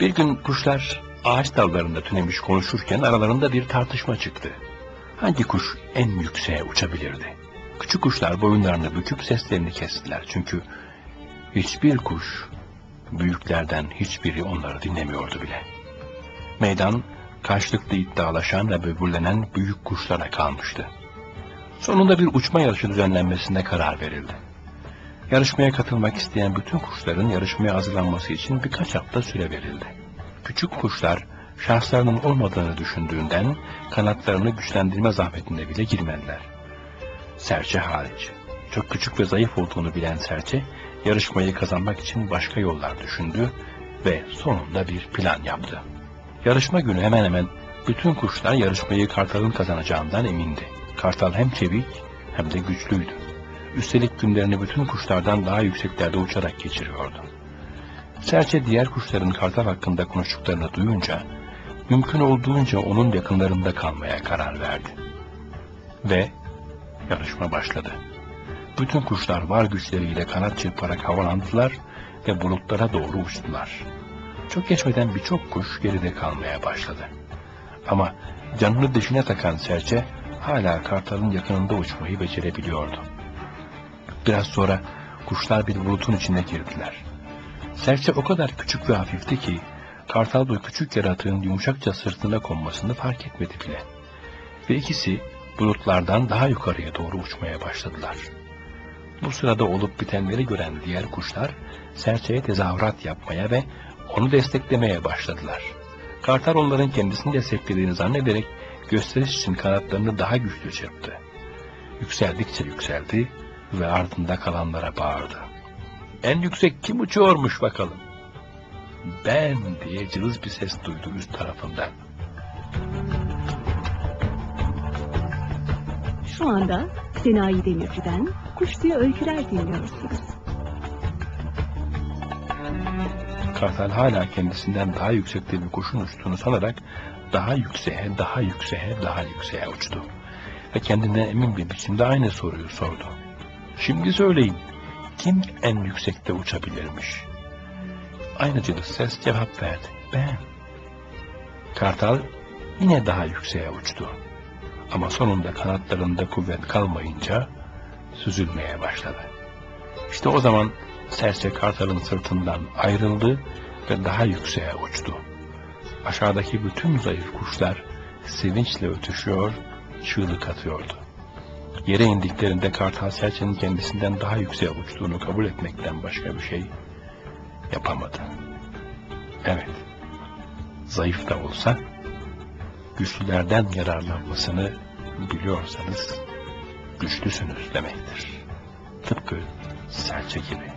Bir gün kuşlar ağaç dallarında tünemiş konuşurken aralarında bir tartışma çıktı. Hangi kuş en yükseğe uçabilirdi? Küçük kuşlar boyunlarını büküp seslerini kestiler. Çünkü hiçbir kuş büyüklerden hiçbiri onları dinlemiyordu bile. Meydan karşılıklı iddialaşan ve böbürlenen büyük kuşlara kalmıştı. Sonunda bir uçma yarışı düzenlenmesine karar verildi. Yarışmaya katılmak isteyen bütün kuşların yarışmaya hazırlanması için birkaç hafta süre verildi. Küçük kuşlar şanslarının olmadığını düşündüğünden kanatlarını güçlendirme zahmetine bile girmediler. Serçe hariç. Çok küçük ve zayıf olduğunu bilen serçe, yarışmayı kazanmak için başka yollar düşündü ve sonunda bir plan yaptı. Yarışma günü hemen hemen bütün kuşlar yarışmayı Kartal'ın kazanacağından emindi. Kartal hem çevik hem de güçlüydü. Üstelik günlerini bütün kuşlardan daha yükseklerde uçarak geçiriyordu. Serçe diğer kuşların Kartal hakkında konuştuklarını duyunca, mümkün olduğunca onun yakınlarında kalmaya karar verdi. Ve yarışma başladı. Bütün kuşlar var güçleriyle kanat çırparak havalandılar ve bulutlara doğru uçtular. Çok geçmeden birçok kuş geride kalmaya başladı. Ama canını dişine takan serçe hala kartalın yakınında uçmayı becerebiliyordu. Biraz sonra kuşlar bir bulutun içine girdiler. Serçe o kadar küçük ve hafifti ki kartal bu küçük yaratığın yumuşakça sırtına konmasını fark etmedi bile. Ve ikisi bulutlardan daha yukarıya doğru uçmaya başladılar. Bu sırada olup bitenleri gören diğer kuşlar serçeye tezahürat yapmaya ve onu desteklemeye başladılar. Kartal onların kendisini desteklediğini zannederek gösteriş için kanatlarını daha güçlü çırptı. Yükseldikçe yükseldi ve ardında kalanlara bağırdı. En yüksek kim uçuyormuş bakalım? Ben diye cılız bir ses duydu üst tarafından. Şu anda Senayi Demirci'den Kuş Tüyü Öyküler dinliyorsunuz. Kartal hala kendisinden daha yüksekte bir kuşun uçtuğunu sanarak daha yükseğe, daha yükseğe, daha yükseğe uçtu. Ve kendinden emin bir biçimde aynı soruyu sordu. Şimdi söyleyin, kim en yüksekte uçabilirmiş? Aynı cılız ses cevap verdi. Ben. Kartal yine daha yükseğe uçtu. Ama sonunda kanatlarında kuvvet kalmayınca süzülmeye başladı. İşte o zaman serçe kartalın sırtından ayrıldı ve daha yükseğe uçtu. Aşağıdaki bütün zayıf kuşlar sevinçle ötüşüyor, çığlık atıyordu. Yere indiklerinde kartal serçenin kendisinden daha yükseğe uçtuğunu kabul etmekten başka bir şey yapamadı. Evet, zayıf da olsa güçlülerden yararlanmasını biliyorsanız güçlüsünüz demektir. Tıpkı serçe gibi.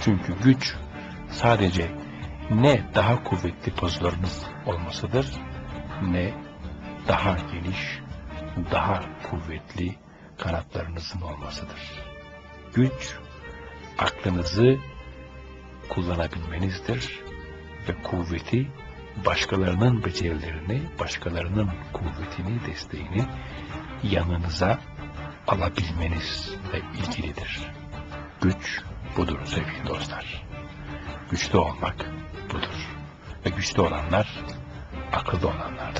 Çünkü güç sadece ne daha kuvvetli pozlarınız olmasıdır ne daha geniş, daha kuvvetli kanatlarınızın olmasıdır. Güç aklınızı kullanabilmenizdir ve kuvveti başkalarının becerilerini, başkalarının kuvvetini, desteğini yanınıza alabilmenizle ilgilidir. Güç budur sevgili dostlar. Güçlü olmak budur. Ve güçlü olanlar akıllı olanlardır.